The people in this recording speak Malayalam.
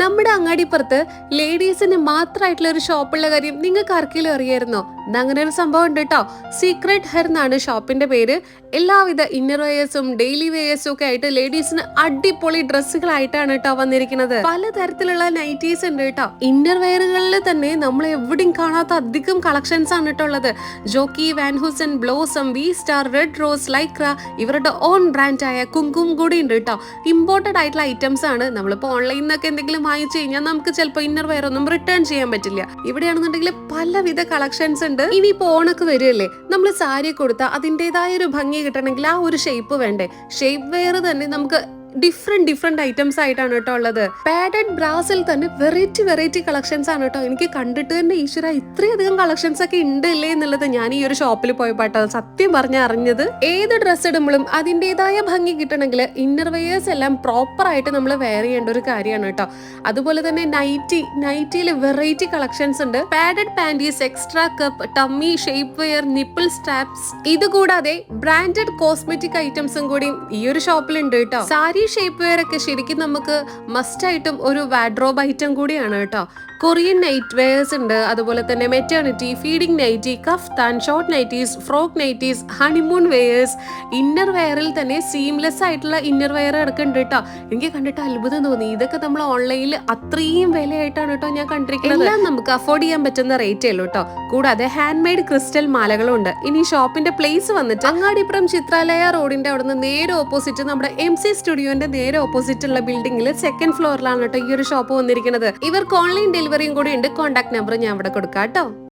നമ്മുടെ അങ്ങാടിപ്പുറത്ത് ലേഡീസിന് മാത്രമായിട്ടുള്ള ഒരു ഷോപ്പുള്ള കാര്യം നിങ്ങൾക്ക് ആർക്കെങ്കിലും അറിയായിരുന്നോ? അങ്ങനെ ഒരു സംഭവം ഉണ്ട് കേട്ടോ സീക്രട്ട് ഹെർ എന്നാണ് ഷോപ്പിന്റെ പേര്. എല്ലാവിധ ഇന്നർ വെയേഴ്സും ഡെയിലി വെയേഴ്സും ഒക്കെ ആയിട്ട് ലേഡീസിന് അടിപൊളി ഡ്രസ്സുകളായിട്ടാണ് കേട്ടോ വന്നിരിക്കുന്നത്. പലതരത്തിലുള്ള നൈറ്റീസ് ഉണ്ട് കേട്ടോ ഇന്നർ വെയറുകളിൽ തന്നെ നമ്മൾ എവിടെയും കാണാത്ത അധികം കളക്ഷൻസ് ആണ് കേട്ടോ ഉള്ളത്. Jockey Van Heusen Blossom V Star Red Rose Lycra ഇവരുടെ ഓൺ ബ്രാൻഡായ കുങ്കും കൂടി ഉണ്ട് കേട്ടോ ഇമ്പോർട്ടഡ് ആയിട്ടുള്ള ഐറ്റംസ് ആണ്. നമ്മളിപ്പോൾ ഓൺലൈനിൽ നിന്നൊക്കെ എന്തെങ്കിലും വാങ്ങിച്ചു കഴിഞ്ഞാൽ നമുക്ക് ചിലപ്പോൾ ഇന്നർ വെയർ ഒന്നും റിട്ടേൺ ചെയ്യാൻ പറ്റില്ല. ഇവിടെയാണെന്നുണ്ടെങ്കിൽ പലവിധ കളക്ഷൻസ് ഉണ്ട്. ഇനി ഇപ്പോൾ ഓണക്ക് വരുമല്ലേ നമ്മൾ സാരി കൊടുത്താൽ അതിന്റെതായ ഒരു ഭംഗി കിട്ടണമെങ്കിൽ ആ ഒരു ഷേപ്പ് വേണ്ടേ? ഷേപ്പ് വെയർ തന്നെ നമുക്ക് ഡിഫറെന്റ് ഡിഫറെന്റ് ഐറ്റംസ് ആയിട്ടാണ് കേട്ടോ ഉള്ളത്. പാഡഡ് ബ്രാസിൽ തന്നെ വെറൈറ്റി വെറൈറ്റി കളക്ഷൻസ് ആണ് കേട്ടോ. എനിക്ക് കണ്ടിട്ട് തന്നെ ഈശ്വര ഇത്രയധികം കളക്ഷൻസ് ഒക്കെ ഉണ്ട് ഇല്ലേ എന്നുള്ളത് ഞാൻ ഈ ഒരു ഷോപ്പിൽ പോയപ്പോട്ടോ സത്യം പറഞ്ഞ അറിഞ്ഞത്. ഏത് ഡ്രസ്സ് ഇടുമ്പോഴും അതിന്റെതായ ഭംഗി കിട്ടണമെങ്കിൽ ഇന്നർ വെയേഴ്സ് എല്ലാം പ്രോപ്പർ ആയിട്ട് നമ്മൾ വെയർ ചെയ്യേണ്ട ഒരു കാര്യമാണ് കേട്ടോ. അതുപോലെ തന്നെ നൈറ്റി നൈറ്റിയിൽ വെറൈറ്റി കളക്ഷൻസ് ഉണ്ട്. Padded panties extra cup tummy shape wear nipple straps ഇത് കൂടാതെ ബ്രാൻഡഡ് കോസ്മെറ്റിക് ഐറ്റംസും കൂടി ഈ ഒരു ഷോപ്പിൽ ഉണ്ട് കേട്ടോ. സാരി ഷേപ്പ് വെയർ ഒക്കെ ശരിക്കും നമുക്ക് മസ്റ്റ് ആയിട്ടും ഒരു വാഡ്രോബ് ഐറ്റം കൂടിയാണ് കേട്ടോ. കൊറിയൻ നൈറ്റ് വെയേഴ്സ് ഉണ്ട്. അതുപോലെ തന്നെ maternity feeding nighty kaftan short nighties frock nighties honeymoon wears inner വെയറിൽ തന്നെ സീംലെസ് ആയിട്ടുള്ള ഇന്നർ വെയർ ഇടക്കുണ്ട് കേട്ടോ എനിക്ക് കണ്ടിട്ട് അത്ഭുതം തോന്നി. ഇതൊക്കെ നമ്മൾ ഓൺലൈനിൽ അത്രയും വിലയായിട്ടാണ് കേട്ടോ ഞാൻ കണ്ടിരിക്കുന്നത്. എല്ലാം നമുക്ക് അഫോർഡ് ചെയ്യാൻ പറ്റുന്ന റേറ്റേ ഉള്ളൂ കേട്ടോ കൂടാതെ ഹാൻഡ് മെയ്ഡ് ക്രിസ്റ്റൽ മാലകളും ഉണ്ട്. ഇനി ഷോപ്പിന്റെ പ്ലേസ് വന്നിട്ട് അങ്ങാടിപ്പുറം ചിത്രാലയ റോഡിന്റെ അവിടെ നിന്ന് നേരെ ഓപ്പോസിറ്റ് നമ്മുടെ എം സി സ്റ്റുഡിയോന്റെ നേരെ ഓപ്പോസിറ്റ് ഉള്ള ബിൽഡിംഗിൽ സെക്കൻഡ് ഫ്ലോറിലാണ് കേട്ടോ ഈ ഒരു ഷോപ്പ് വന്നിരിക്കുന്നത്. ഇവർക്ക് ഓൺലൈൻ ഡെലിവറിയും കൂടി ഉണ്ട്. കോൺടാക്ട് നമ്പർ ഞാൻ ഇവിടെ കൊടുക്കാം കേട്ടോ.